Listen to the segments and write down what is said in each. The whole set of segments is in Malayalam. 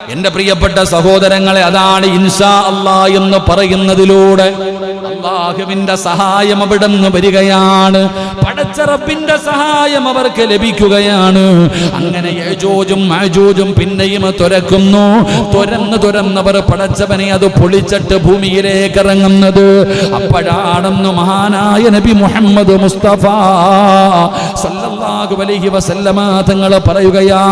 എന്റെ പ്രിയപ്പെട്ട സഹോദരങ്ങളെ അതാണ് ഇൻഷാ അല്ലാ എന്ന് പറയുന്നതിലൂടെ അള്ളാഹുവിന്റെ സഹായം അവിടെ നിന്ന് വരികയാണ്. പടച്ചറപ്പിന്റെ സഹായം അവർക്ക് ലഭിക്കുകയാണ്. അങ്ങനെ ഏജോജും മജൂജും പിന്നെയും തുരക്കുന്നു. തുരന്ന് തുരന്നവർ പടച്ചവനെ അത് പൊളിച്ചിട്ട് ഭൂമിയിലേക്ക് ഇറങ്ങുന്നത്. അപ്പോഴാണെന്ന് മഹാനായ നബി മുഹമ്മദ് മുസ്തഫ സല്ലല്ലാഹു അലൈഹി വസല്ലമ തങ്ങൾ പറയുകയാ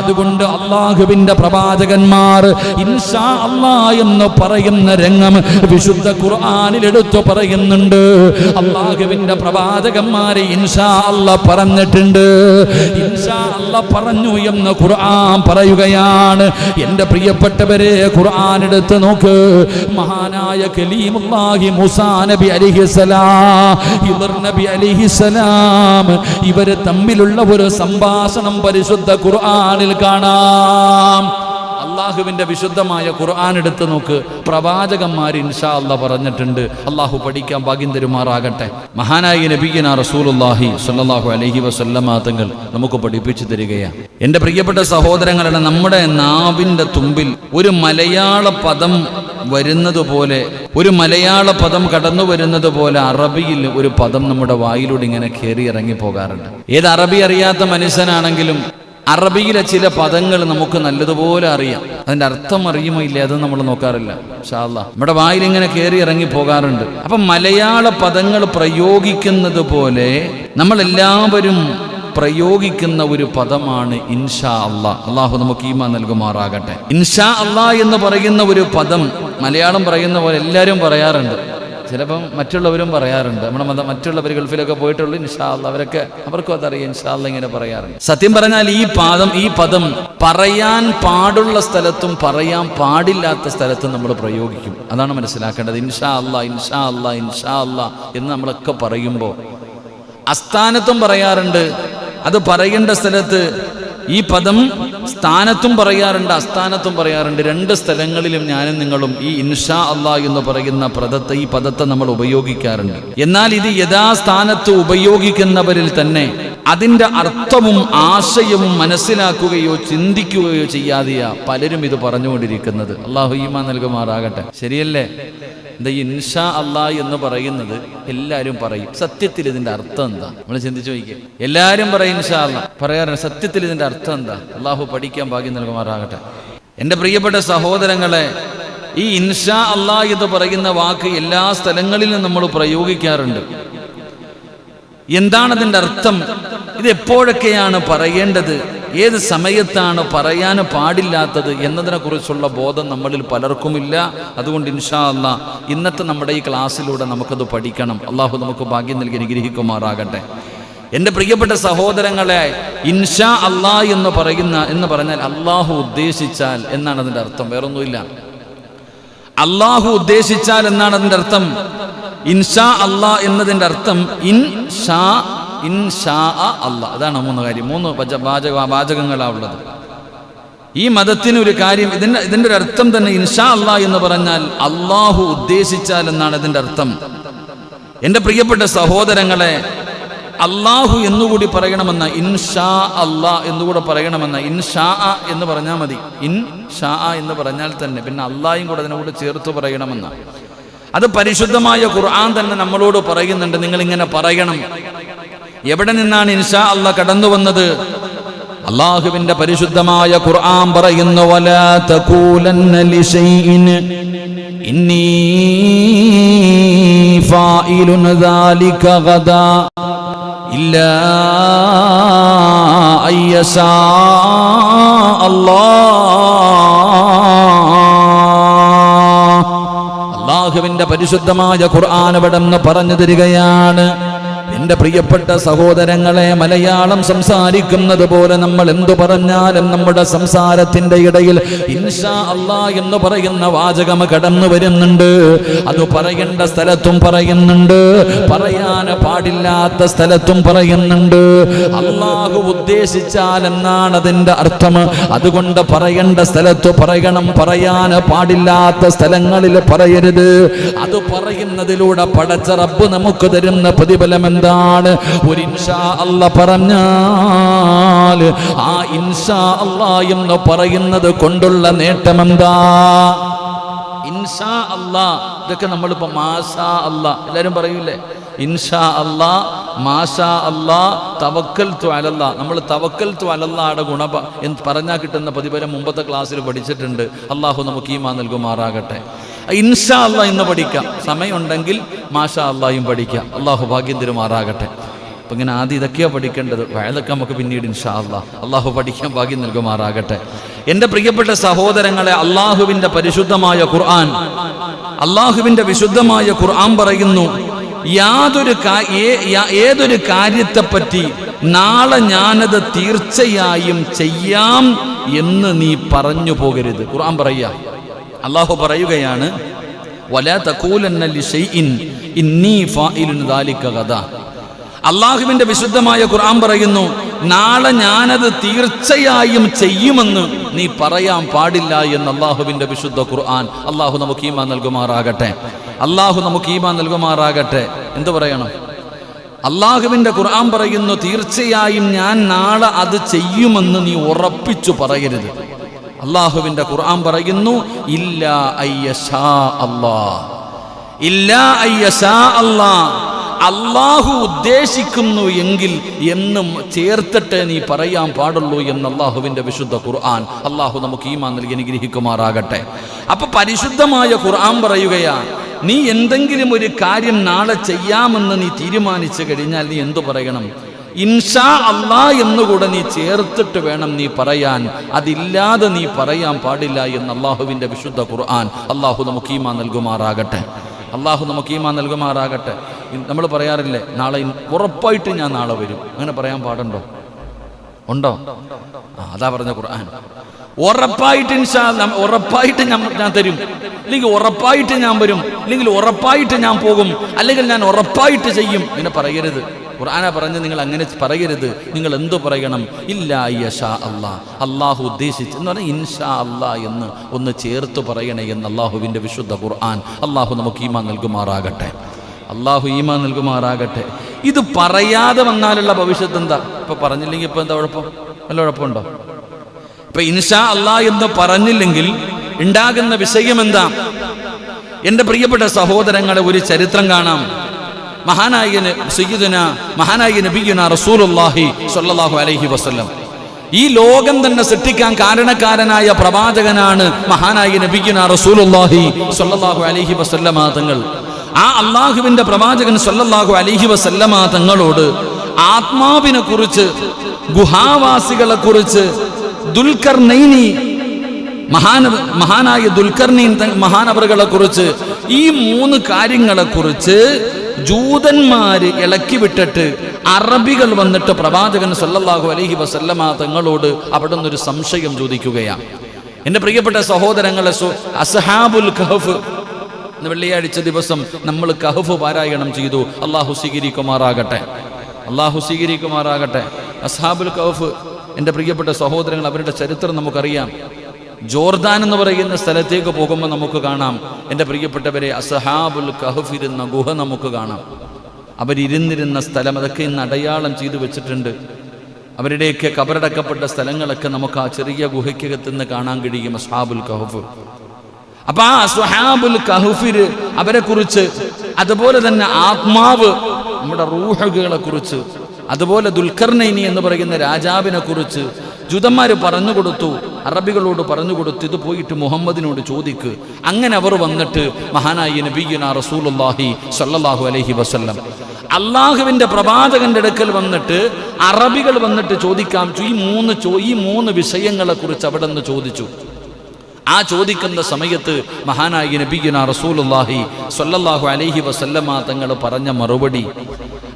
അതുകൊണ്ട് അള്ളാഹുവിന്റെ പ്രവാചകന്മാർ ഇൻഷാ അല്ലാ എന്ന് പറയുന്ന രംഗം വിശുദ്ധ ഖുർആനിൽ എടുത്തു പറയുന്നുണ്ട്. അള്ളാഹുവിന്റെ പ്രവാചകന്മാരെ ഇൻഷാ അല്ല പറഞ്ഞിട്ടുണ്ട്. ഇൻഷാ അല്ല പറഞ്ഞു എന്ന് ഖുർആൻ പറയുകയാണ്. എന്റെ പ്രിയപ്പെട്ടവരെ ഖുർആൻ എടുത്ത് നോക്ക്. മഹാനായ കലീമുല്ലാഹി മൂസാ നബി അലിഹിസലാം ഇവർ നബി അലിഹിസലാം ഇവർ തമ്മിലുള്ള ഒരു സംഭാഷണം പരിശുദ്ധ ഖുർആനിൽ കാണാം. അള്ളാഹുവിന്റെ വിശുദ്ധമായ ഖുർആൻ എടുത്ത് നോക്ക്. പ്രവാചകന്മാർ ഇൻഷാ അല്ല പറഞ്ഞിട്ടുണ്ട്. അള്ളാഹു പഠിക്കാൻ ഭാഗ്യം തരുമാറാകട്ടെ. മഹാനായി നബീന റസൂലുല്ലാഹി സ്വല്ലല്ലാഹു അലൈഹി വസല്ലമ തങ്ങൾ നമുക്ക് പഠിപ്പിച്ചു തരികയാണ് എന്റെ പ്രിയപ്പെട്ട സഹോദരങ്ങളുടെ നമ്മുടെ നാവിന്റെ തുമ്പിൽ ഒരു മലയാള പദം വരുന്നത് പോലെ ഒരു മലയാള പദം കടന്നു വരുന്നത് പോലെ അറബിയിൽ ഒരു പദം നമ്മുടെ വായിലൂടെ ഇങ്ങനെ കയറി ഇറങ്ങി പോകാറുണ്ട്. ഏത് അറബി അറിയാത്ത മനുഷ്യനാണെങ്കിലും അറബിയിലെ ചില പദങ്ങൾ നമുക്ക് നല്ലതുപോലെ അറിയാം. അതിന്റെ അർത്ഥം അറിയുമോ ഇല്ലേ? അത് നമ്മൾ നോക്കാറില്ല. ഷാല്ല നമ്മുടെ വായിൽ ഇങ്ങനെ കയറി ഇറങ്ങി പോകാറുണ്ട്. അപ്പം മലയാള പദങ്ങൾ പ്രയോഗിക്കുന്നത് പോലെ നമ്മളെല്ലാവരും പ്രയോഗിക്കുന്ന ഒരു പദമാണ് ഇൻഷാ അള്ളാ അള്ളാഹു നമുക്ക് ഈമ നൽകുമാറാകട്ടെ. ഇൻഷാ അള്ളാ എന്ന് പറയുന്ന ഒരു പദം മലയാളം പറയുന്ന പോലെ എല്ലാവരും പറയാറുണ്ട്. ചിലപ്പം മറ്റുള്ളവരും പറയാറുണ്ട്. നമ്മുടെ മത മറ്റുള്ളവർ ഗൾഫിലൊക്കെ പോയിട്ടുള്ളൂ ഇൻഷാല്ല അവരൊക്കെ അവർക്കും അതറിയാം ഇൻഷാല്ല ഇങ്ങനെ പറയാറുണ്ട്. സത്യം പറഞ്ഞാൽ ഈ പാദം ഈ പദം പറയാൻ പാടുള്ള സ്ഥലത്തും പറയാൻ പാടില്ലാത്ത സ്ഥലത്തും നമ്മൾ പ്രയോഗിക്കും. അതാണ് മനസ്സിലാക്കേണ്ടത്. ഇൻഷാ അല്ല ഇൻഷാ അല്ല ഇൻഷാ അല്ല എന്ന് നമ്മളൊക്കെ പറയുമ്പോൾ അസ്ഥാനത്തും പറയാറുണ്ട്. അത് പറയേണ്ട സ്ഥലത്ത് ഈ പദം സ്ഥാനത്തും പറയാറുണ്ട് അസ്ഥാനത്തും പറയാറുണ്ട്. രണ്ട് സ്ഥലങ്ങളിലും ഞാനും നിങ്ങളും ഈ ഇൻഷാ അള്ളാ എന്ന് പറയുന്ന പദത്തെ ഈ പദത്തെ നമ്മൾ ഉപയോഗിക്കാറുണ്ട്. എന്നാൽ ഇത് യഥാസ്ഥാനത്ത് ഉപയോഗിക്കുന്നവരിൽ തന്നെ അതിന്റെ അർത്ഥവും ആശയവും മനസ്സിലാക്കുകയോ ചിന്തിക്കുകയോ ചെയ്യാതെയാ പലരും ഇത് പറഞ്ഞുകൊണ്ടിരിക്കുന്നത്. അള്ളാഹു ഈമാ നൽകുമാറാകട്ടെ. ശരിയല്ലേ? എന്താ ഇൻഷാ അള്ളാ എന്ന് പറയുന്നത് എല്ലാവരും പറയും. സത്യത്തിൽ ഇതിന്റെ അർത്ഥം എന്താ? നമ്മൾ ചിന്തിച്ചു നോക്കിയേ എല്ലാവരും പറയും ഇൻഷാ അള്ള പറയാറുണ്ട് സത്യത്തിൽ ഇതിന്റെ അർത്ഥം എന്താ? അള്ളാഹു പഠിക്കാൻ ഭാഗ്യം നൽകുമാറാകട്ടെ. എന്റെ പ്രിയപ്പെട്ട സഹോദരങ്ങളെ ഈ ഇൻഷാ അള്ളാ എന്ന് പറയുന്ന വാക്ക് എല്ലാ സ്ഥലങ്ങളിലും നമ്മൾ പ്രയോഗിക്കാറുണ്ട്. എന്താണ് അർത്ഥം? ഇത് എപ്പോഴൊക്കെയാണ് പറയേണ്ടത്? ഏത് സമയത്താണ് പറയാൻ പാടില്ലാത്തത് എന്നതിനെ കുറിച്ചുള്ള ബോധം നമ്മളിൽ പലർക്കുമില്ല. അതുകൊണ്ട് ഇൻഷാ അല്ല ഇന്നത്തെ നമ്മുടെ ഈ ക്ലാസ്സിലൂടെ നമുക്കത് പഠിക്കണം. അള്ളാഹു നമുക്ക് ഭാഗ്യം നൽകി അനുഗ്രഹിക്കുമാറാകട്ടെ. എന്റെ പ്രിയപ്പെട്ട സഹോദരങ്ങളെ ഇൻഷാ അള്ളാ എന്ന് പറയുന്ന എന്ന് പറഞ്ഞാൽ അള്ളാഹു ഉദ്ദേശിച്ചാൽ എന്നാണ് അതിന്റെ അർത്ഥം. വേറൊന്നുമില്ല. അള്ളാഹു ഉദ്ദേശിച്ചാൽ എന്നാണ് അതിന്റെ അർത്ഥം. ഇൻഷാ അള്ളാ എന്നതിന്റെ അർത്ഥം ഇൻ ഷാ ഇൻ ഷാ അല്ലാ. അതാണ് മൂന്ന് കാര്യം. മൂന്ന് വാചക വാചകങ്ങളാണ് ഉള്ളത്. ഈ മതത്തിന് ഒരു കാര്യം ഇതിന്റെ ഇതിന്റെ ഒരു അർത്ഥം തന്നെ ഇൻഷാ അല്ലാ എന്ന് പറഞ്ഞാൽ അള്ളാഹു ഉദ്ദേശിച്ചാൽ എന്നാണ് ഇതിന്റെ അർത്ഥം. എന്റെ പ്രിയപ്പെട്ട സഹോദരങ്ങളെ അള്ളാഹു എന്നുകൂടി പറയണമെന്ന ഇൻഷാ അല്ലാ എന്നുകൂടെ പറയണമെന്ന ഇൻഷാ എന്ന് പറഞ്ഞാൽ മതി. ഇൻ ഷാ എന്ന് പറഞ്ഞാൽ തന്നെ. പിന്നെ അള്ളാഹും കൂടെ അതിനോട് ചേർത്ത് പറയണമെന്ന. അത് പരിശുദ്ധമായ ഖുർആൻ തന്നെ നമ്മളോട് പറയുന്നുണ്ട്. നിങ്ങൾ ഇങ്ങനെ പറയണം. എവിടെ നിന്നാണ് ഇൻഷാ അല്ല കടന്നു വന്നത്? അള്ളാഹുവിന്റെ പരിശുദ്ധമായ ഖുർആൻ പറയുന്നു അള്ളാഹുവിന്റെ പരിശുദ്ധമായ ഖുർആൻ അവിടെ നിന്ന് പറഞ്ഞു തരികയാണ്. എന്റെ പ്രിയപ്പെട്ട സഹോദരങ്ങളെ മലയാളം സംസാരിക്കുന്നത് പോലെ നമ്മൾ എന്തു പറഞ്ഞാലും നമ്മുടെ സംസാരത്തിന്റെ ഇടയിൽ ഇൻഷാ അള്ളാ എന്ന് പറയുന്ന വാചകം കടന്നു വരുന്നുണ്ട്. അത് പറയേണ്ട സ്ഥലത്തും പറയുന്നുണ്ട്. പറയാൻ പാടില്ലാത്ത സ്ഥലത്തും പറയുന്നുണ്ട്. അള്ളാഹു ഉദ്ദേശിച്ചാൽ എന്നാണ് അതിന്റെ അർത്ഥം. അതുകൊണ്ട് പറയേണ്ട സ്ഥലത്ത് പറയണം. പറയാൻ പാടില്ലാത്ത സ്ഥലങ്ങളിൽ പറയരുത്. അത് പറയുന്നതിലൂടെ പടച്ച റബ്ബ് നമുക്ക് തരുന്ന പ്രതിഫലം എന്താണ് പറയുകയാണ് ഒരു ഇൻഷാ അല്ല പറഞ്ഞാൽ ആ ഇൻഷാ അല്ല എന്ന് പറയുന്നത് കൊണ്ടുള്ള നേട്ടമെന്താ? ഇൻഷാ അല്ല ഇതൊക്കെ നമ്മളിപ്പോ മാഷാ അല്ല എല്ലാരും പറയൂലേ? ഇൻഷാ അല്ല മാഷാ അല്ല തവക്കൽ തു അലല്ല. നമ്മൾ തവക്കൽ അലല്ലാടെ ഗുണ എന്ന് പറഞ്ഞാൽ കിട്ടുന്ന പ്രതിഫലം മുമ്പത്തെ ക്ലാസ്സിൽ പഠിച്ചിട്ടുണ്ട്. അള്ളാഹു നമുക്ക് ഈമാ നൽകുമാറാകട്ടെ. ഇൻഷാ അള്ളാഹ് ഇന്ന് പഠിക്കാം. സമയമുണ്ടെങ്കിൽ മാഷാ അല്ലായും പഠിക്കാം. അള്ളാഹു ഭാഗ്യം തിരുമാറാകട്ടെ അപ്പം ഇങ്ങനെ ആദ്യം ഇതൊക്കെയാണ് പഠിക്കേണ്ടത്. വയലൊക്കെ നമുക്ക് പിന്നീട് ഇൻഷാ അള്ളാഹ് അള്ളാഹു പഠിക്കാൻ ഭാഗ്യം നൽകുമാറാകട്ടെ. എന്റെ പ്രിയപ്പെട്ട സഹോദരങ്ങളെ അള്ളാഹുവിന്റെ പരിശുദ്ധമായ ഖുർആൻ അള്ളാഹുവിന്റെ വിശുദ്ധമായ ഖുർആൻ പറയുന്നു യാതൊരു ഏതൊരു കാര്യത്തെപ്പറ്റി നാളെ ഞാനത് തീർച്ചയായും ചെയ്യാം എന്ന് നീ പറഞ്ഞു പോകരുത്. ഖുർആൻ പറയുക. അള്ളാഹു പറയുകയാണ് അള്ളാഹുവിന്റെ വിശുദ്ധമായ ഖുർആൻ പറയുന്നു നാളെ ഞാനത് തീർച്ചയായും ചെയ്യുമെന്ന് നീ പറയാൻ പാടില്ല എന്ന് അള്ളാഹുവിന്റെ വിശുദ്ധ ഖുർആൻ. അള്ളാഹു നമുക്ക് ഈമാൻ നൽകുമാറാകട്ടെ. അള്ളാഹു നമുക്ക് ഈമാൻ നൽകുമാറാകട്ടെ. എന്തു പറയണം? അള്ളാഹുവിന്റെ ഖുർആൻ പറയുന്നു തീർച്ചയായും ഞാൻ നാളെ അത് ചെയ്യുമെന്ന് നീ ഉറപ്പിച്ചു പറയരുത്. അള്ളാഹുവിന്റെ ഖുർആൻ പറയുന്നു ഇല്ല അല്ലാ ഇല്ല അല്ലാ അള്ളാഹു ഉദ്ദേശിക്കുന്നു എങ്കിൽ എന്നും ചേർത്തിട്ട് നീ പറയാൻ പാടുള്ളൂ എന്ന് അള്ളാഹുവിന്റെ വിശുദ്ധ ഖുർആൻ. അള്ളാഹു നമുക്ക് ഈമാൻ നൽകി അനുഗ്രഹിക്കുമാറാകട്ടെ. അപ്പൊ പരിശുദ്ധമായ ഖുർആൻ പറയുകയാണ് നീ എന്തെങ്കിലും ഒരു കാര്യം നാളെ ചെയ്യാമെന്ന് നീ തീരുമാനിച്ചു കഴിഞ്ഞാൽ നീ എന്തു പറയണം? ഇൻഷാ അള്ളാ എന്നുകൂടെ നീ ചേർത്തിട്ട് വേണം നീ പറയാൻ. അതില്ലാതെ നീ പറയാൻ പാടില്ല എന്ന് അള്ളാഹുവിന്റെ വിശുദ്ധ ഖുർആൻ. അള്ളാഹു നമുക്ക് ഈമാ നൽകുമാറാകട്ടെ. അള്ളാഹു നമുക്ക് ഈമാ നൽകുമാറാകട്ടെ. നമ്മൾ പറയാറില്ലേ നാളെ ഉറപ്പായിട്ട് ഞാൻ നാളെ വരും. അങ്ങനെ പറയാൻ പാടുണ്ടോ? ഉണ്ടോ? അതാ പറഞ്ഞ ഖുർആൻ. ഉറപ്പായിട്ട് ഉറപ്പായിട്ട് ഞാൻ ഞാൻ തരും. അല്ലെങ്കിൽ ഉറപ്പായിട്ട് ഞാൻ വരും. അല്ലെങ്കിൽ ഉറപ്പായിട്ട് ഞാൻ പോകും. അല്ലെങ്കിൽ ഞാൻ ഉറപ്പായിട്ട് ചെയ്യും. ഇങ്ങനെ പറയരുത്. ഖുർആന പറഞ്ഞ് നിങ്ങൾ അങ്ങനെ പറയരുത്. നിങ്ങൾ എന്തു പറയണം? ഇല്ല യഷാ അള്ളാഹ് അള്ളാഹു ഉദ്ദേശിച്ച് എന്ന് പറഞ്ഞാൽ ഇൻഷാ അള്ളാ എന്ന് ഒന്ന് ചേർത്ത് പറയണേ എന്ന് അള്ളാഹുവിന്റെ വിശുദ്ധ ഖുർആൻ. അള്ളാഹു നമുക്ക് ഈമാ നൽകുമാറാകട്ടെ. അള്ളാഹു ഈമാ നൽകുമാറാകട്ടെ. ഇത് പറയാതെ വന്നാലുള്ള ഭവിഷ്യത്ത് എന്താ? ഇപ്പൊ പറഞ്ഞില്ലെങ്കിൽ ഇപ്പൊ എന്താ കുഴപ്പം? വല്ല കുഴപ്പമുണ്ടോ? ഇപ്പൊ ഇൻഷാ അള്ളാഹ് എന്ന് പറഞ്ഞില്ലെങ്കിൽ ഉണ്ടാകുന്ന വിഷയം എന്താ? എന്റെ പ്രിയപ്പെട്ട സഹോദരങ്ങളെ ഒരു ചരിത്രം കാണാം. മഹാനായ സയ്യിദന മഹാനായ നബിയുന റസൂലുള്ളാഹി സ്വല്ലല്ലാഹു അലൈഹി വസല്ലം. ഈ ലോകം തന്നെ സൃഷ്ടിക്കാൻ കാരണക്കാരനായ പ്രവാചകനാണ് മഹാനായ നബിയുന റസൂലുള്ളാഹി സ്വല്ലല്ലാഹു അലൈഹി വസല്ലമ തങ്ങൾ. ആ അള്ളാഹുവിന്റെ പ്രവാചകൻ സ്വല്ലല്ലാഹു അലൈഹി വസല്ലമ തങ്ങളോട് ആത്മാവിനെ കുറിച്ച് ഗുഹാവാസികളെ കുറിച്ച് ദുൽഖർ നൈനി മഹാന മഹാനായ ദുൽഖർണീൻ മഹാനവറുകളെ കുറിച്ച് ഈ മൂന്ന് കാര്യങ്ങളെ കുറിച്ച് ജൂതന്മാര് ഇളക്കി വിട്ടിട്ട് അറബികൾ വന്നിട്ട് പ്രവാചകൻ സല്ലല്ലാഹു അലഹി വസല്ലമ തങ്ങളോട് അവിടെ നിന്നൊരു സംശയം ചോദിക്കുകയാണ്. എന്റെ പ്രിയപ്പെട്ട സഹോദരങ്ങളെ അസഹാബുൽ ഖഹഫ് വെള്ളിയാഴ്ച ദിവസം നമ്മൾ കഹഫ് പാരായണം ചെയ്തു. അള്ളാഹു സ്വീകരിക്കുമാറാകട്ടെ. അള്ളാഹു സ്വീകരിക്കുമാറാകട്ടെ. അസ്ഹാബുൽ കഹഫ് എന്റെ പ്രിയപ്പെട്ട സഹോദരങ്ങൾ അവരുടെ ചരിത്രം നമുക്കറിയാം. ജോർദാൻ എന്ന് പറയുന്ന സ്ഥലത്തേക്ക് പോകുമ്പോൾ നമുക്ക് കാണാം. എന്റെ പ്രിയപ്പെട്ടവരെ അസഹാബുൽ കഹഫിരുന്ന ഗുഹ നമുക്ക് കാണാം. അവരിരുന്നിരുന്ന സ്ഥലം അതൊക്കെ ഇന്ന് അടയാളം ചെയ്തു വെച്ചിട്ടുണ്ട്. അവരുടെയൊക്കെ കബറടക്കപ്പെട്ട സ്ഥലങ്ങളൊക്കെ നമുക്ക് ആ ചെറിയ ഗുഹയ്ക്കകത്ത് നിന്ന് കാണാൻ കഴിയും അസ്ഹാബുൽ കഹഫ്. അപ്പൊ ആ സുഹാബുൽ കഹഫിര് അവരെ കുറിച്ച് അതുപോലെ തന്നെ ആത്മാവ് നമ്മുടെ റൂഹകളെ കുറിച്ച് അതുപോലെ ദുൽഖർനൈനി എന്ന് പറയുന്ന രാജാവിനെ കുറിച്ച് ജൂതന്മാർ പറഞ്ഞു കൊടുത്തു അറബികളോട് പറഞ്ഞു കൊടുത്തു ഇത് പോയിട്ട് മുഹമ്മദിനോട് ചോദിക്ക്. അങ്ങനെ അവർ വന്നിട്ട് മഹാനായി നബീന റസൂലുല്ലാഹി സല്ലാഹു അലഹി വസ്ല്ലം. അള്ളാഹുവിന്റെ പ്രവാചകന്റെ അടുക്കൽ വന്നിട്ട് അറബികൾ വന്നിട്ട് ചോദിക്കാം ഈ മൂന്ന് ഈ മൂന്ന് വിഷയങ്ങളെ കുറിച്ച് അവിടെ നിന്ന് ചോദിച്ചു. ആ ചോദിക്കുന്ന സമയത്ത് മഹാനായ നബിഗുന റസൂലുള്ളാഹി സ്വല്ലല്ലാഹു അലൈഹി വസല്ലമ തങ്ങൾ പറഞ്ഞ മറുപടി.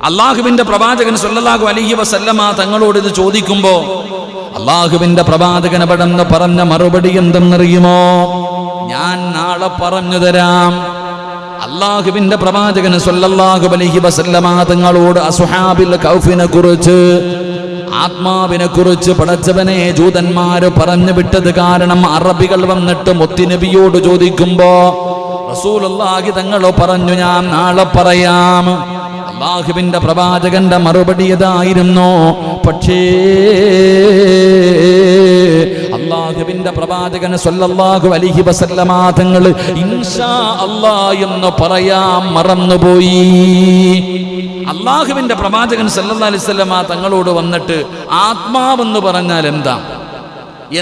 അള്ളാഹുവിന്റെ പ്രവാചകൻ സ്വല്ലല്ലാഹു അലൈഹി വസല്ലമ തങ്ങളോട് ഇത് ചോദിക്കുമ്പോ അള്ളാഹുവിന്റെ പ്രവാചകൻ പടന്ന് പറഞ്ഞ മറുപടി എന്തെന്നറിയുമോ? ഞാൻ നാളെ പറഞ്ഞു തരാം. അള്ളാഹുവിന്റെ പ്രവാചകൻ സ്വല്ലല്ലാഹു അലൈഹി വസല്ലമ തങ്ങളോട് അസുഹാബിൽ കൗഫിനെ കുറിച്ച് ആത്മാവിനെ കുറിച്ച് പടച്ചവനെ ജൂതന്മാര് പറഞ്ഞു വിട്ടത് കാരണം അറബികൾ വന്നിട്ട് മുത്തിനബിയോട് ചോദിക്കുമ്പോ റസൂലുള്ളാഹി തങ്ങളോ പറഞ്ഞു ഞാൻ നാളെ പറയാം. അള്ളാഹുവിന്റെ പ്രവാചകന്റെ മറുപടി ഇതായിരുന്നു. പക്ഷേ അള്ളാഹുവിന്റെ പ്രവാചകൻ സല്ലല്ലാഹു അലൈഹി വസല്ലമ തങ്ങൾ ഇൻഷാ അല്ലാ എന്ന് പറയാൻ മറന്നുപോയി. അള്ളാഹുവിന്റെ പ്രവാചകൻ സല്ലല്ലാഹു അലൈഹി വസല്ലമ തങ്ങളോട് വന്നിട്ട് ആത്മാവെന്ന് പറഞ്ഞാൽ എന്താ?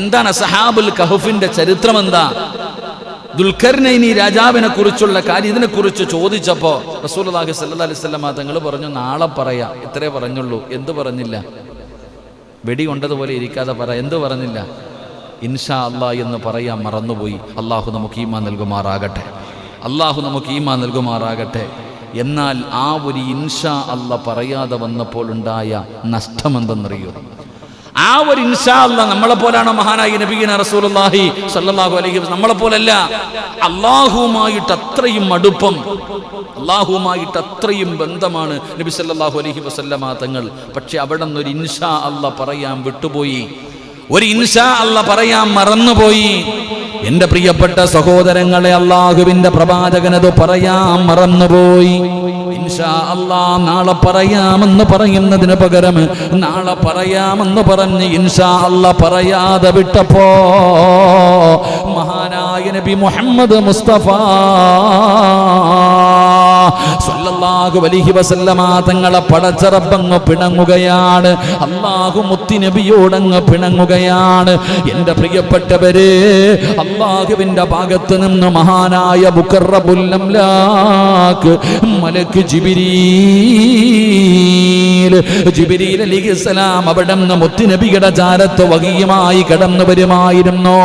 എന്താണ് സഹാബുൽ കഹഫിന്റെ ചരിത്രം എന്താ? ദുൽഖർനൈനി രാജാവിനെ കുറിച്ചുള്ള കാര്യം ഇതിനെ കുറിച്ച് ചോദിച്ചപ്പോ റസൂലുള്ളാഹി സ്വല്ലല്ലാഹി അലൈഹി വസല്ലമ തങ്ങൾ പറഞ്ഞു നാളെ പറയാ. ഇത്രേ പറഞ്ഞുള്ളൂ. എന്ത് പറഞ്ഞില്ല? വെടി കൊണ്ടതുപോലെ ഇരിക്കാതെ പറ. എന്ത് പറഞ്ഞില്ല? ഇൻഷാ അല്ലാ എന്ന് പറയാൻ മറന്നുപോയി. അള്ളാഹു നമുക്ക് ഈമാ നൽകുമാറാകട്ടെ. അള്ളാഹു നമുക്ക് ഈമാ നൽകുമാറാകട്ടെ. എന്നാൽ ആ ഒരു ഇൻഷാ അല്ല പറയാതെ വന്നപ്പോൾ ഉണ്ടായ നഷ്ടമെന്തെന്നറിയോ? ആ ഒരു ഇൻഷാ അല്ല നമ്മളെ പോലാണ് മഹാനായി നബീന റസൂലുള്ളാഹി സല്ലാഹു അലൈഹി വസല്ലം. നമ്മളെ പോലല്ല. അള്ളാഹുവുമായിട്ട് അത്രയും അടുപ്പം അള്ളാഹുവുമായിട്ട് അത്രയും ബന്ധമാണ് നബി സല്ലാഹു അലഹി വസല്ലമ തങ്ങൾ. പക്ഷെ അവിടെ നിന്ന് ഒരു ഇൻഷാ അല്ല പറയാൻ വിട്ടുപോയി. ഒരു ഇൻഷാ അല്ല പറയാൻ മറന്നുപോയി. എന്റെ പ്രിയപ്പെട്ട സഹോദരങ്ങളെ അള്ളാഹുവിന്റെ പ്രവാചകനത് പറയാൻ മറന്നുപോയി. ഇൻഷാ അല്ലാ നാളെ പറയാമെന്ന് പറയുന്നതിന് പകരം നാളെ പറയാമെന്ന് പറഞ്ഞ് ഇൻഷാ അല്ല പറയാതെ വിട്ടപ്പോ മഹാനായ നബി മുഹമ്മദ് മുസ്തഫ സല്ലല്ലാഹു അലൈഹി വസല്ലമ തങ്ങളെ പടച്ചറപ്പങ്ങ് പിണങ്ങുകയാണ്. അള്ളാഹു മുത്തിനബിയോടങ്ങ് പിണങ്ങുകയാണ്. എന്റെ പ്രിയപ്പെട്ടവരെ അള്ളാഹുവിന്റെ ഭാഗത്ത് നിന്ന് മഹാനായ ബുക്കറബുല്ലംലാക്ക് മലക്ക് ജിബിരീൽ ജിബിരീൽ അലിഹിസ്സലാം അവിടെ നിന്ന് മുത്തുനബിയുടെ ചാരത്ത് വകയുമായി കടന്നു വരുമായിരുന്നു.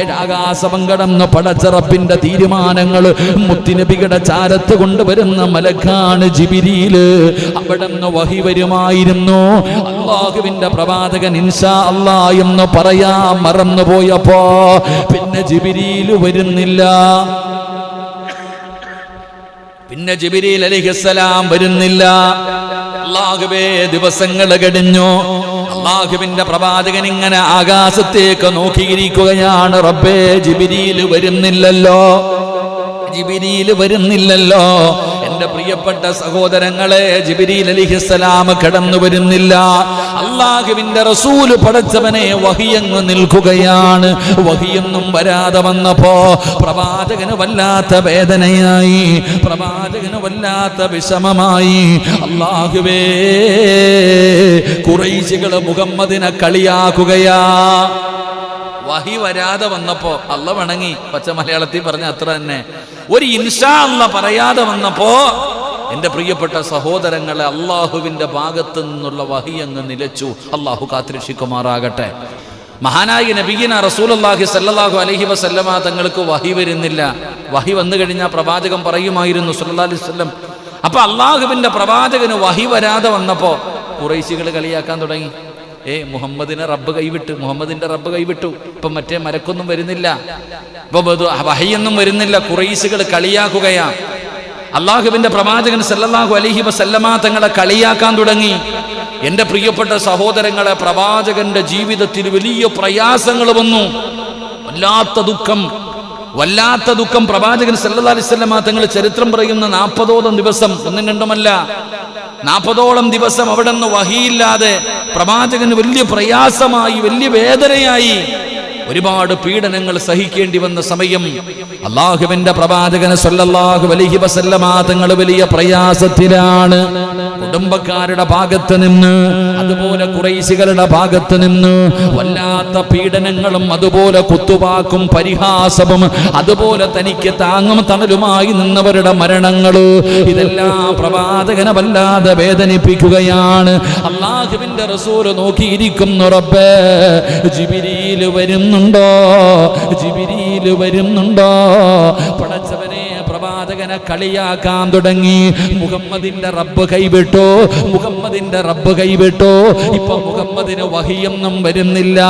ഏഴാകാശം കടന്ന് പടച്ചറപ്പിന്റെ തീരുമാനങ്ങൾ മുത്തുനബിയുടെ ചാരത്ത് കൊണ്ടുവരുന്ന മലക്കാണ് ജിബിരിയിൽ അവിടെ നിന്ന് വഹി വരുമായിരുന്നു. അള്ളാഹുവിന്റെ പ്രവാചകൻ ഇൻഷാ അല്ലാ എന്ന് പറയാ മറന്നു പോയപ്പോ പിന്നെ ജിബിരിയിൽ വരുന്നില്ല. പിന്നെ ജിബിരിയിൽ അലിഹസ്സലാം വരുന്നില്ല. അള്ളാഹുവേ ദിവസങ്ങൾ കഴിഞ്ഞു. അള്ളാഹുവിന്റെ പ്രവാചകൻ ഇങ്ങനെ ആകാശത്തേക്ക് നോക്കിയിരിക്കുകയാണ്. റബ്ബേ ജിബിരിയിൽ വരുന്നില്ലല്ലോ. ജിബിരിയിൽ വരുന്നില്ലല്ലോ. എന്റെ പ്രിയപ്പെട്ട സഹോദരങ്ങളെ ജിബിരിൽ അലിഹിസ്സലാം കടന്നു വരുന്നില്ല. അള്ളാഹുവിന്റെ റസൂൽ പടച്ചവനെ വഹിയങ്ങ് നിൽക്കുകയാണ്. വഹിയൊന്നും വരാതെ വന്നപ്പോ പ്രവാചകന് വല്ലാത്ത വേദനയായി. പ്രവാചകന് വല്ലാത്ത വിഷമമായി. അള്ളാഹുവേ കുറൈശികൾ മുഹമ്മദിനെ കളിയാക്കുകയാ. വഹി വരാതെ വന്നപ്പോ അല്ല വണങ്ങി. പച്ച മലയാളത്തിൽ പറഞ്ഞ അത്ര തന്നെ. ഒരു ഇൻഷാ അല്ല പറയാതെ വന്നപ്പോ എന്റെ പ്രിയപ്പെട്ട സഹോദരങ്ങളെ അള്ളാഹുവിന്റെ ഭാഗത്തു നിന്നുള്ള വഹി അങ്ങ് നിലച്ചു. അള്ളാഹു കാത്തിരക്ഷിക്കുമാറാകട്ടെ. മഹാനായ നബീന റസൂലല്ലാഹി സല്ലാഹു അലഹി വസല്ലമ തങ്ങൾക്ക് വഹി വരുന്നില്ല. വഹി വന്നു കഴിഞ്ഞാൽ പ്രവാചകൻ പറയുമായിരുന്നു സല്ലല്ലാഹു അലൈഹി വസല്ലം. അപ്പൊ അള്ളാഹുവിന്റെ പ്രവാചകന് വഹി വരാതെ വന്നപ്പോ കുറേശികൾ കളിയാക്കാൻ തുടങ്ങി. ഏ മുഹമ്മദിനെ റബ്ബ് കൈവിട്ടു മുഹമ്മദിന്റെ റബ്ബ് കൈവിട്ടു. ഇപ്പൊ മറ്റേ മരക്കൊന്നും വരുന്നില്ല. ഇപ്പൊ വഹിയൊന്നും വരുന്നില്ല. കുറൈസുകൾ കളിയാക്കുകയാ. അള്ളാഹുവിന്റെ പ്രവാചകൻ സല്ലല്ലാഹു അലഹി വസല്ലമ തങ്ങളെ കളിയാക്കാൻ തുടങ്ങി. എന്റെ പ്രിയപ്പെട്ട സഹോദരങ്ങളെ പ്രവാചകന്റെ ജീവിതത്തിൽ വലിയ പ്രയാസങ്ങൾ വന്നു. വല്ലാത്ത ദുഃഖം. വല്ലാത്ത ദുഃഖം. പ്രവാചകൻ സല്ലല്ലാഹു അലൈഹി വസല്ലമ തങ്ങൾ ചരിത്രം പറയുന്ന നാൽപ്പതോളം ദിവസം ഒന്നും രണ്ടുമല്ല. നാൽപ്പതോളം ദിവസം അവിടെ നിന്ന് വഹിയില്ലാതെ പ്രവാചകന് വലിയ പ്രയാസമായി വലിയ വേദനയായി ഒരുപാട് പീഡനങ്ങൾ സഹിക്കേണ്ടി വന്ന സമയം അള്ളാഹുവിന്റെ പ്രവാചകന് സല്ലല്ലാഹു അലൈഹി വസല്ലമാതങ്ങൾ വലിയ പ്രയാസത്തിലാണ്. കുടുംബക്കാരുടെ ഭാഗത്ത് നിന്ന് അതുപോലെ കുറൈശികളുടെ ഭാഗത്ത് നിന്ന് വല്ലാത്ത പീഡനങ്ങളും അതുപോലെ കുത്തുവാക്കും പരിഹാസവും അതുപോലെ തനിക്ക് താങ്ങും തണലുമായി നിന്നവരുടെ മരണങ്ങൾ ഇതെല്ലാം പ്രവാചകനെ വല്ലാതെ വേദനിപ്പിക്കുകയാണ്. അള്ളാഹുവിന്റെ റസൂൽ നോക്കിയിരിക്കുന്നു റബ്ബേ ജിബിരിയിൽ വരുന്നുണ്ടോ? ജിബിരിയിൽ വരുന്നുണ്ടോ? പടച്ചവനെ പ്രവാചകനെ കളിയാക്കാൻ തുടങ്ങി. മുഹമ്മദിന്റെ റബ്ബ് കൈവിട്ടു. മുഹമ്മദിന്റെ റബ്ബ് കൈവിട്ടു. ഇപ്പൊ മുഹമ്മദിന് വഹിയൊന്നും വരുന്നില്ല.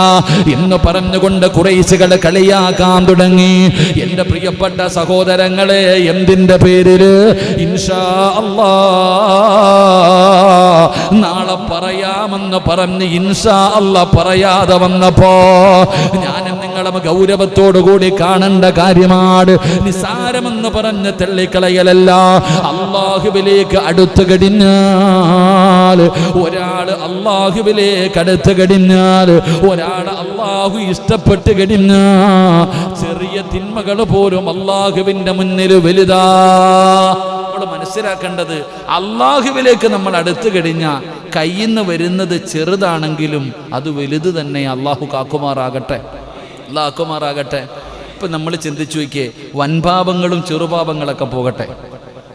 എന്ന് പറഞ്ഞുകൊണ്ട് കുറേശുകളെ കളിയാക്കാൻ തുടങ്ങി. എന്റെ പ്രിയപ്പെട്ട സഹോദരങ്ങളെ എന്തിന്റെ പേരിൽ? നാളെ പറയാമെന്ന് പറഞ്ഞ് ഇൻഷാ അല്ല പറയാതെ വന്നപ്പോ ഞാനും പ്രഭാതങ്ങളും ഗൗരവത്തോടുകൂടി കാണേണ്ട കാര്യമാണ്. നിസാരമെന്ന് പറഞ്ഞ് തള്ളിക്കളയലല്ല. അള്ളാഹുവിലേക്ക് അടുത്തു കടിഞ്ഞാൽ ഒരാൾ അള്ളാഹുവിലേക്ക് അടുത്തു കടിഞ്ഞാൽ ഒരാൾ അള്ളാഹു ഇഷ്ടപ്പെട്ട് കടിഞ്ഞാ ചെറിയ തിന്മകൾ പോലും അള്ളാഹുവിന്റെ മുന്നിൽ വലുതാ. മനസ്സിലാക്കേണ്ടത് അള്ളാഹുവിലേക്ക് നമ്മൾ അടുത്തു കഴിഞ്ഞാൽ കയ്യിൽ നിന്ന് വരുന്നത് ചെറുതാണെങ്കിലും അത് വലുത് തന്നെ അള്ളാഹു കാക്കുമാറാകട്ടെ. അള്ളാഹുമാറാകട്ടെ ഇപ്പൊ നമ്മൾ ചിന്തിച്ചു നോക്കിയേ വൻപാപങ്ങളും ചെറുപാപങ്ങളൊക്കെ പോകട്ടെ.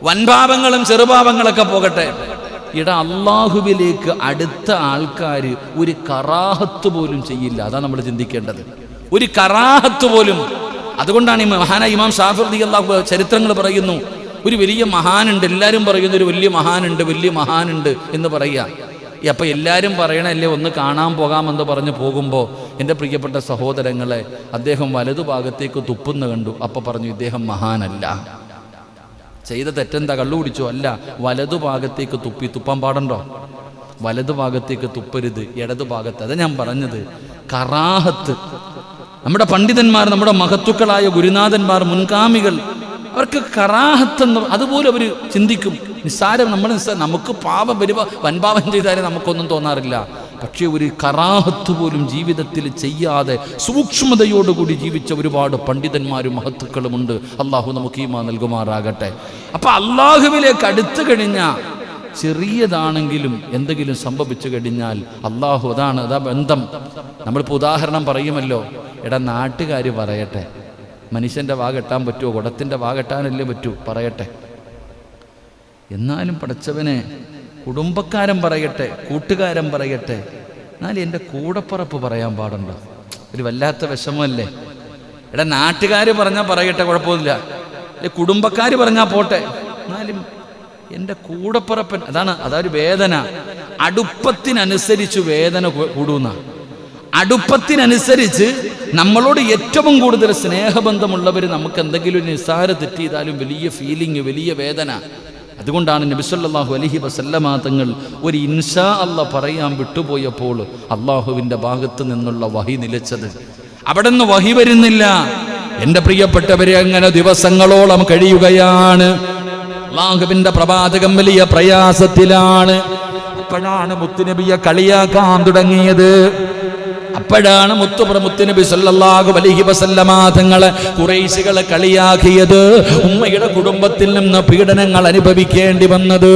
വൻപാപങ്ങളും ചെറുപാപങ്ങളൊക്കെ പോകട്ടെ. ഇട അള്ളാഹുവിലേക്ക് അടുത്ത ആൾക്കാർ ഒരു കറാഹത്ത് പോലും ചെയ്യില്ല. അതാണ് നമ്മൾ ചിന്തിക്കേണ്ടത്. ഒരു കറാഹത്ത് പോലും. അതുകൊണ്ടാണ് ഈ മഹാന ഇമാം ഷാഫുദ്ദി അള്ളാഹു ചരിത്രങ്ങൾ പറയുന്നു. ഒരു വലിയ മഹാനുണ്ട് എല്ലാവരും പറയുന്നു ഒരു വലിയ മഹാനുണ്ട് വലിയ മഹാനുണ്ട് എന്ന് പറയുക. ഈ അപ്പം എല്ലാവരും പറയണല്ലേ ഒന്ന് കാണാൻ പോകാമെന്ന് പറഞ്ഞ് പോകുമ്പോൾ എന്റെ പ്രിയപ്പെട്ട സഹോദരങ്ങളെ അദ്ദേഹം വലതുഭാഗത്തേക്ക് തുപ്പുന്ന കണ്ടു. അപ്പോൾ പറഞ്ഞു ഇദ്ദേഹം മഹാനല്ല. ചെയ്ത തെറ്റെന്താ? കള്ളു കുടിച്ചോ? അല്ല വലതുഭാഗത്തേക്ക് തുപ്പി. തുപ്പാൻ പാടണ്ടോ? വലതുഭാഗത്തേക്ക് തുപ്പരുത്. ഇടതുഭാഗത്ത് അതാ ഞാൻ പറഞ്ഞത്. കറാഹത്ത്. നമ്മുടെ പണ്ഡിതന്മാർ നമ്മുടെ മഹത്തുക്കളായ ഗുരുനാഥന്മാർ മുൻഗാമികൾ അവർക്ക് കറാഹത്തെന്ന് അതുപോലെ അവർ ചിന്തിക്കും. നിസ്സാരം നമ്മൾ നമുക്ക് പാപം വരുവ വൻപാപം ചെയ്താലേ നമുക്കൊന്നും തോന്നാറില്ല. പക്ഷേ ഒരു കറാഹത്ത് പോലും ജീവിതത്തിൽ ചെയ്യാതെ സൂക്ഷ്മതയോടുകൂടി ജീവിച്ച ഒരുപാട് പണ്ഡിതന്മാരും മഹത്തുക്കളുമുണ്ട് അള്ളാഹു നമുക്ക് ഈമാ നൽകുമാറാകട്ടെ. അപ്പൊ അള്ളാഹുവിലേക്ക് അടുത്തു കഴിഞ്ഞാൽ ചെറിയതാണെങ്കിലും എന്തെങ്കിലും സംഭവിച്ചു കഴിഞ്ഞാൽ അള്ളാഹു അതാണ് അതാ ബന്ധം. നമ്മളിപ്പോൾ ഉദാഹരണം പറയുമല്ലോ. എടാ നാട്ടുകാർ പറയട്ടെ. മനുഷ്യന്റെ വാ കെട്ടാൻ പറ്റുമോ കുടത്തിന്റെ വാ കെട്ടാനല്ലേ പറ്റൂ? പറയട്ടെ. എന്നാലും പഠിച്ചവനെ കുടുംബക്കാരൻ പറയട്ടെ കൂട്ടുകാരൻ പറയട്ടെ എന്നാലും എന്റെ കൂടപ്പറപ്പ് പറയാൻ പാടുണ്ടോ? ഒരു വല്ലാത്ത വിഷമമല്ലേ? എടാ നാട്ടുകാർ പറഞ്ഞാൽ പറയട്ടെ കുഴപ്പമില്ല അല്ലെ കുടുംബക്കാർ പറഞ്ഞാൽ പോട്ടെ. എന്നാലും എന്റെ കൂടപ്പറപ്പൻ അതാണ് അതൊരു വേദന. അടുപ്പത്തിനനുസരിച്ച് വേദന കൂടുന്നാണ് കൂടുന്ന. അടുപ്പത്തിനനുസരിച്ച് നമ്മളോട് ഏറ്റവും കൂടുതൽ സ്നേഹബന്ധമുള്ളവർ നമുക്ക് എന്തെങ്കിലും ഒരു നിസ്സാര തെറ്റ് ചെയ്താലും വലിയ ഫീലിംഗ് വലിയ വേദന. അതുകൊണ്ടാണ് നബിസല്ലാഹു അലഹി വസല്ലമാതങ്ങൾ ഒരു ഇൻഷാ അല്ല പറയാൻ വിട്ടുപോയപ്പോൾ അള്ളാഹുവിന്റെ ഭാഗത്ത് നിന്നുള്ള വഹി നിലച്ചത്. അവിടെ നിന്ന് വഹി വരുന്നില്ല. എന്റെ പ്രിയപ്പെട്ടവരെ അങ്ങനെ ദിവസങ്ങളോളം കഴിയുകയാണ്. അള്ളാഹുവിന്റെ പ്രവാചകം വലിയ പ്രയാസത്തിലാണ്. അപ്പോഴാണ് മുത്തുനബിയെ കളിയാക്കാൻ തുടങ്ങിയത്. അപ്പോഴാണ് മുത്തുപ്ര മുത്തുനബി സല്ലല്ലാഹു അലൈഹി വസല്ലമ തങ്ങളെ കുറേശികളെ കളിയാക്കിയത്. ഉമ്മയുടെ കുടുംബത്തിൽ നിന്ന് പീഡനങ്ങൾ അനുഭവിക്കേണ്ടി വന്നത്.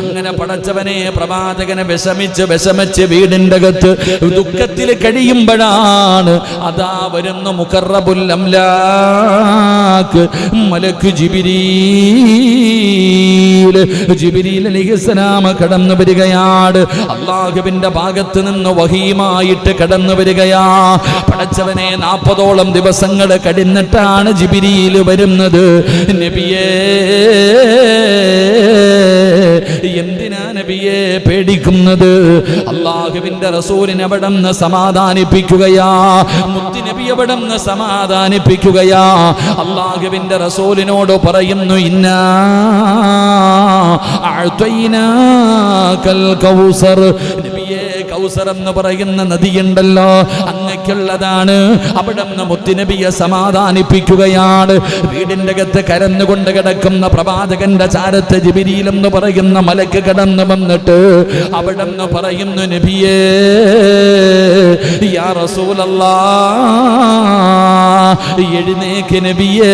അങ്ങനെ പടച്ചവനെ പ്രവാചകനെ വിഷമിച്ച് വിഷമിച്ച് വീടിന്റെ അകത്ത് ദുഃഖത്തിൽ കഴിയുമ്പോഴാണ് അതാ വരുന്ന മുഖറബുൽ അംലാക്ക് മലക്ക് ജിബിരീൽ ജിബിരീൽ അലിഹിസ്സലാമ കടന്നു വരികയാണ്. അള്ളാഹുവിന്റെ ഭാഗത്ത് നിന്ന് വഹീമായിട്ട് കടന്നു വരികയാ. പടച്ചവനെ നാൽപ്പതോളം ദിവസങ്ങൾ കടിന്നിട്ടാണ് ജിബിരിയിൽ വരുന്നത്. നബിയേ എന്തിനാ നബിയെ പേടിക്കുന്നത്? അള്ളാഹുവിന്റെ റസൂലിനെ സമാധാനിപ്പിക്കുകയാ. മുത്തി നബി അവിടെ സമാധാനിപ്പിക്കുകയാ. അള്ളാഹുവിന്റെ റസൂലിനോട് പറയുന്നു ഇന്നാ കൽ കൗസർ. കൗസർ എന്ന് പറയുന്ന നദിയുണ്ടല്ലോ. അങ്ങക്കുള്ളതാണ് അവിടെ നിന്ന് മുത്തുനബിയെ സമാധാനിപ്പിക്കുകയാണ്. വീടിന്റെ അകത്ത് കരന്നുകൊണ്ട് കിടക്കുന്ന പ്രവാചകന്റെ ചാരത്ത് ജിബിരിയിൽ എന്ന് പറയുന്ന മലക്ക് കടന്നു വന്നിട്ട് അവിടെ നിന്ന് പറയുന്നു നബിയേ യാ എഴുന്നേക്ക് നബിയേ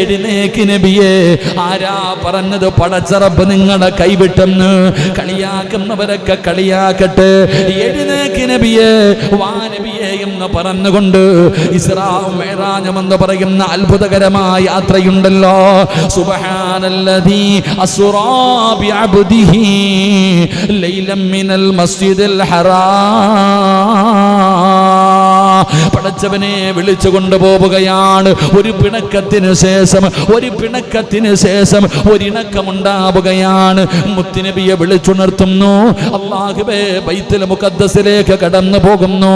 എഴുന്നേക്ക് നബിയേ. ആരാ പറഞ്ഞത് പടച്ചറപ്പ് നിങ്ങളെ കൈവിട്ടെന്ന്? കളിയാക്കുന്നവരൊക്കെ കളിയാക്കട്ടെ. എഴുന്നേക്ക് നബിയേ വാ എന്ന് പറഞ്ഞുകൊണ്ട് ഇസ്രാവും മേറാഞ്ഞം എന്ന് പറയുന്ന അത്ഭുതകരമായ യാത്രയുണ്ടല്ലോ. സുബ്ഹാനല്ലദീ അസ്റാ ബിഅബ്ദിഹി ലൈലം മിനൽ മസ്ജിദിൽ ഹറാം. പടച്ചവനെ വിളിച്ചു കൊണ്ടുപോവുകയാണ്. ഒരു പിണക്കത്തിന് ശേഷം ഒരു പിണക്കത്തിന് ശേഷം ഒരിണക്കമുണ്ടാവുകയാണ്. മുത്തുനബിയെ വിളിച്ചുണർത്തുന്നു. അള്ളാഹുബേ ബൈത്തുൽ മുഖദ്ദസിലേക്ക് കടന്നു പോകുന്നു.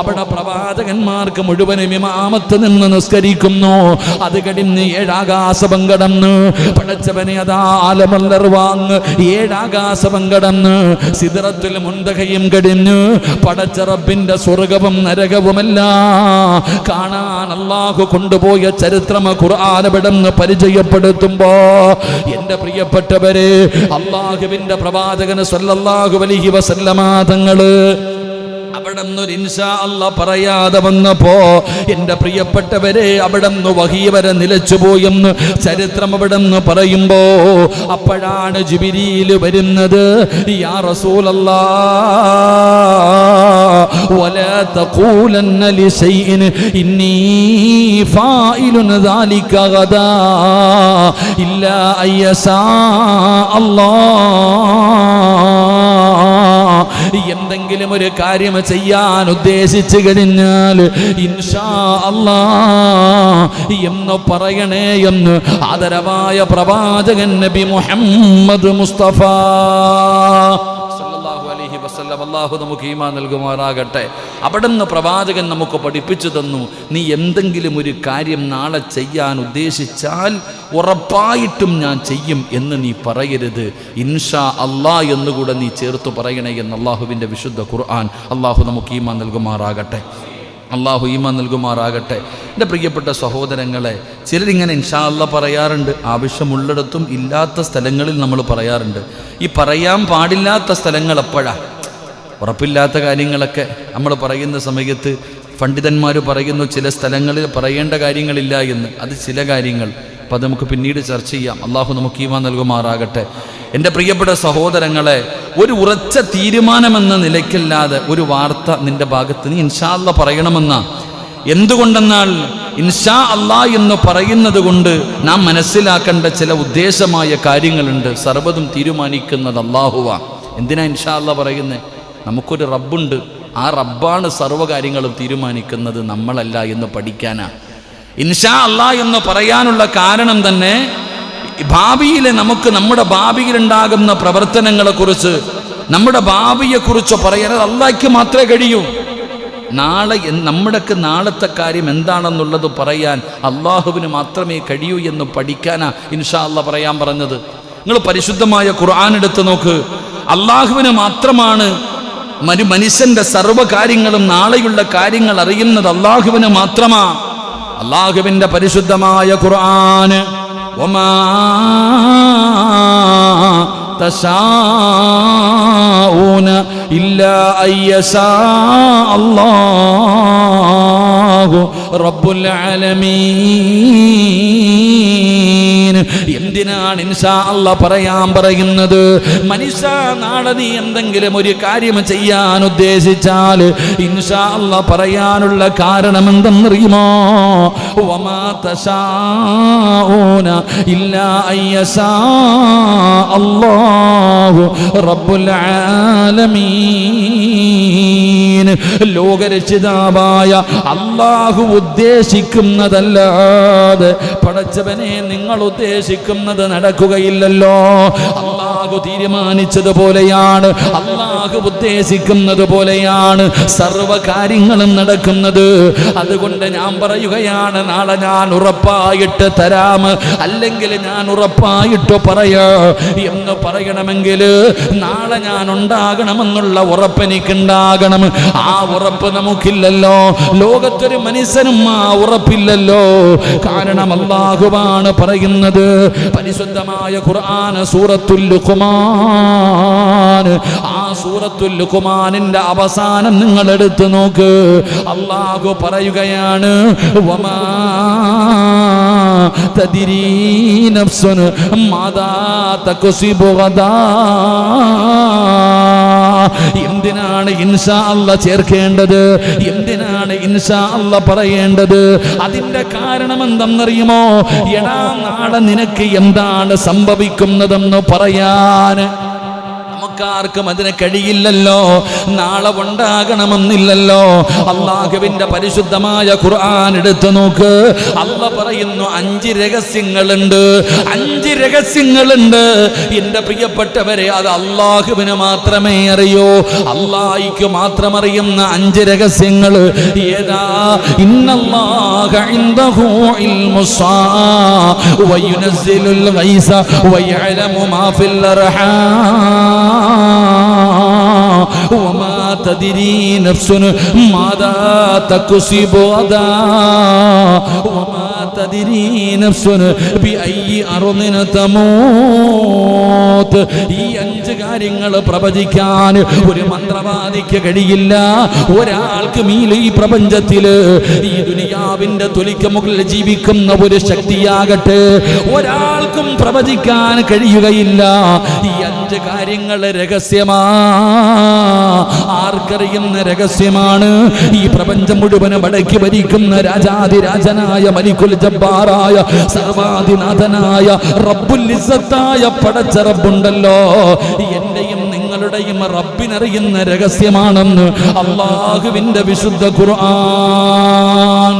അവിടെ പ്രവാചകന്മാർക്ക് മുഴുവനും ഇമാമത്ത് നിന്ന് നിസ്കരിക്കുന്നു. അത് കഴിഞ്ഞ് ഏഴാകാശം കടന്ന് പടച്ചവനെ അതാ ആലമല്ലർവാങ് ഏഴാകാശം കടന്ന് സിദറത്തിൽ മുന്തകയും കടിഞ്ഞ് പടച്ചറബിന്റെ സ്വർഗവും നരകവുമെല്ലാം കാണാൻ അള്ളാഹു കൊണ്ടുപോയ ചരിത്രം ഖുർആൻ ഇവിടുന്ന് പരിചയപ്പെടുത്തുമ്പോ എന്റെ പ്രിയപ്പെട്ടവരെ അള്ളാഹുവിന്റെ പ്രവാചകന് സല്ലല്ലാഹു അലൈഹി വസല്ലമ തങ്ങൾ അവിടെ ഒരു ഇൻഷാ അല്ല പറയാതെ വന്നപ്പോ എന്റെ പ്രിയപ്പെട്ടവരെ അവിടെ നിന്ന് വഹി വരെ നിലച്ചു പോയെന്ന് ചരിത്രം അവിടെ നിന്ന് പറയുമ്പോ അപ്പോഴാണ് ജിബിരിയിൽ വരുന്നത് യാ റസൂലല്ലാ ولا تقولن لشيء إني فاعل ذلك غدا إلا أن يشاء الله എന്തെങ്കിലും ഒരു കാര്യം ചെയ്യാൻ ഉദ്ദേശിച്ചു കഴിഞ്ഞാൽ ഇൻഷാ അല്ലാ എന്ന് പറയണേ എന്ന് ആദരവായ പ്രവാചകൻ നബി മുഹമ്മദ് മുസ്തഫ. അല്ലാഹു നമുക്ക് ഈമാൻ നൽകുമാറാകട്ടെ. അവിടുന്ന് പ്രവാചകൻ നമുക്ക് പഠിപ്പിച്ചു തന്നു നീ എന്തെങ്കിലും ഒരു കാര്യം നാളെ ചെയ്യാൻ ഉദ്ദേശിച്ചാൽ ഉറപ്പായിട്ടും ഞാൻ ചെയ്യും എന്ന് നീ പറയരുത്. ഇൻഷാ അള്ളാ എന്നുകൂടെ നീ ചേർത്ത് പറയണേ എന്ന് അള്ളാഹുവിന്റെ വിശുദ്ധ ഖുർആൻ അള്ളാഹു നമുക്ക് ഈമാൻ നൽകുമാറാകട്ടെ. അള്ളാഹു ഈമ നൽകുമാറാകട്ടെ. എന്റെ പ്രിയപ്പെട്ട സഹോദരങ്ങളെ ചിലരിങ്ങനെ ഇൻഷാ അല്ല പറയാറുണ്ട്. ആവശ്യമുള്ളിടത്തും ഇല്ലാത്ത സ്ഥലങ്ങളിൽ നമ്മൾ പറയാറുണ്ട്. ഈ പറയാൻ പാടില്ലാത്ത സ്ഥലങ്ങൾ എപ്പോഴാണ് ഉറപ്പില്ലാത്ത കാര്യങ്ങളൊക്കെ നമ്മൾ പറയുന്ന സമയത്ത് പണ്ഡിതന്മാർ പറയുന്നു ചില സ്ഥലങ്ങളിൽ പറയേണ്ട കാര്യങ്ങളില്ല എന്ന്. അത് ചില കാര്യങ്ങൾ. അപ്പം അത് നമുക്ക് പിന്നീട് ചർച്ച ചെയ്യാം. അള്ളാഹു നമുക്ക് ഈമാൻ നൽകുമാറാകട്ടെ. എന്റെ പ്രിയപ്പെട്ട സഹോദരങ്ങളെ ഒരു ഉറച്ച തീരുമാനമെന്ന നിലയ്ക്കല്ലാതെ ഒരു വാർത്ത നിന്റെ ഭാഗത്ത് നീ ഇൻഷാല്ല പറയണമെന്ന. എന്തുകൊണ്ടെന്നാൽ ഇൻഷാ അള്ളാ എന്ന് പറയുന്നത് കൊണ്ട് നാം മനസ്സിലാക്കേണ്ട ചില ഉദ്ദേശമായ കാര്യങ്ങളുണ്ട്. സർവതും തീരുമാനിക്കുന്നത് അള്ളാഹുവാ എന്തിനാ ഇൻഷാ അല്ല പറയുന്നത് നമുക്കൊരു റബ്ബുണ്ട്. ആ റബ്ബാണ് സർവകാര്യങ്ങളും തീരുമാനിക്കുന്നത് നമ്മളല്ല എന്ന് പഠിക്കാനാ. ഇൻഷാ അല്ല എന്ന് പറയാനുള്ള കാരണം തന്നെ ഭാവിയിലെ നമുക്ക് നമ്മുടെ ഭാവിയിലുണ്ടാകുന്ന പ്രവർത്തനങ്ങളെക്കുറിച്ച് നമ്മുടെ ഭാവിയെക്കുറിച്ച് പറയാൻ അള്ളാഹ്ക്ക് മാത്രമേ കഴിയൂ. നാളെ നമ്മുടെക്ക് നാളത്തെ കാര്യം എന്താണെന്നുള്ളത് പറയാൻ അള്ളാഹുവിന് മാത്രമേ കഴിയൂ എന്ന് പഠിക്കാനാ ഇൻഷാ അല്ല പറയാൻ പറഞ്ഞത്. നിങ്ങൾ പരിശുദ്ധമായ ഖുർആൻ എടുത്ത് നോക്ക്. അള്ളാഹുവിന് മാത്രമാണ് മരു മനുഷ്യന്റെ സർവകാര്യങ്ങളും നാളെയുള്ള കാര്യങ്ങൾ അറിയുന്നത് അള്ളാഹുവിന് മാത്രമാ. അള്ളാഹുവിന്റെ പരിശുദ്ധമായ ഖുർആന് അല്ലാഹു റബ്ബുൽ ആലമീൻ. എന്തിനാണ് ഇൻഷാ അല്ല പറയാൻ പറയുന്നത്. മനുഷ്യ നാളെ നീ എന്തെങ്കിലും ഒരു കാര്യം ചെയ്യാൻ ഉദ്ദേശിച്ചാൽ ഇൻഷാ അല്ല പറയാനുള്ള കാരണം എന്തെന്നറിയുമോ? ഇല്ലാ ആലമീൻ. ലോകരക്ഷിതാവായ അള്ളാഹു ഉദ്ദേശിക്കുന്നതല്ലാതെ പടച്ചവനെ നിങ്ങൾ ഉദ്ദേശിക്കുന്നത് നടക്കുകയില്ലല്ലോ. അള്ളാഹു തീരുമാനിച്ചതുപോലെയാണ് അള്ളാഹു ഉദ്ദേശിക്കുന്നത് പോലെയാണ് സർവ കാര്യങ്ങളും നടക്കുന്നത്. അതുകൊണ്ട് ഞാൻ പറയുകയാണ് നാളെ ഞാൻ ഉറപ്പായിട്ട് തരാം. അല്ലെങ്കിൽ ഞാൻ ഉറപ്പായിട്ട് പറയാ എന്ന് പറയണമെങ്കിൽ നാളെ ഞാൻ ഉണ്ടാകണമെന്നുള്ള ഉറപ്പ് എനിക്കുണ്ടാകണം. ആ ഉറപ്പ് നമുക്കില്ലല്ലോ. ലോകത്തൊരു മനുഷ്യനും ആ ഉറപ്പില്ലല്ലോ. കാരണം അള്ളാഹുവാണ് പറയുന്നത്. പരിശുദ്ധമായ ഖുർആന സൂറത്തുൽ ലുഖ്മാൻ. ആ സൂറത്തുൽ ലുഖ്മാനിന്റെ അവസാനം നിങ്ങൾ എടുത്തു നോക്ക്. അള്ളാഹു പറയുകയാണ് വമാ എന്തിനാണ് ഇൻഷാ അല്ല ചേർക്കേണ്ടത്? എന്തിനാണ് ഇൻഷാ അല്ല പറയേണ്ടത്. അതിന്റെ കാരണം എന്തെന്നറിയുമോ? എടാ നാളെ നിനക്ക് എന്താണ് സംഭവിക്കുന്നതെന്ന് പറയാൻ. നമുക്കാർക്കും അതിന് കഴിയില്ലല്ലോ. നാളെ ഉണ്ടാകണമെന്നില്ലല്ലോ. അള്ളാഹുവിന്റെ പരിശുദ്ധമായ ഖുർആൻ എടുത്തു നോക്ക്. അല്ല പറയുന്നു അഞ്ച് രഹസ്യങ്ങളുണ്ട് അഞ്ച് രഹസ്യങ്ങളുണ്ട്. എന്റെ പ്രിയപ്പെട്ടവരെ അത് അള്ളാഹുവിന് മാത്രമേ അറിയൂ. അള്ളാഹിക്ക് മാത്രം അറിയുന്ന അഞ്ച് രഹസ്യങ്ങൾ ഏതാ? ഇന്നല്ലാഹ ഇൻദഹു ഇൽമുസ്സാ വയുനസ്സിലുൽ ഗൈസ മാ ഫിൽ അർഹാം ഈ അഞ്ച് കാര്യങ്ങൾ പ്രവചിക്കാൻ ഒരു മന്ത്രവാദിക്ക് കഴിയില്ല. ഒരാൾക്ക് മീൽ ഈ പ്രപഞ്ചത്തിൽ ഈ ദുനിയാവിന്റെ തൊലിക്ക് മുകളിൽ ജീവിക്കുന്ന ഒരു ശക്തിയാകട്ടെ. ഒരാൾക്കും പ്രവചിക്കാൻ കഴിയുകയില്ല. ഈ അഞ്ച് കാര്യങ്ങൾ രഹസ്യമാ. ആർക്കറിയുന്ന രഹസ്യമാണ് ഈ പ്രപഞ്ചം മുഴുവനും അടക്കി ഭരിക്കുന്ന രാജാതിരാജനായ മലിക്കുൽ ജബ്ബാറായ സർവാധിനാഥനായ റബ്ബുൽ ഇസ്സത്തായ പടച്ച റബ്ബുണ്ടല്ലോ. എന്റെയും നിങ്ങളുടെയും റബ്ബിനറിയുന്ന രഹസ്യമാണെന്ന് അള്ളാഹുവിന്റെ വിശുദ്ധ ഖുർആൻ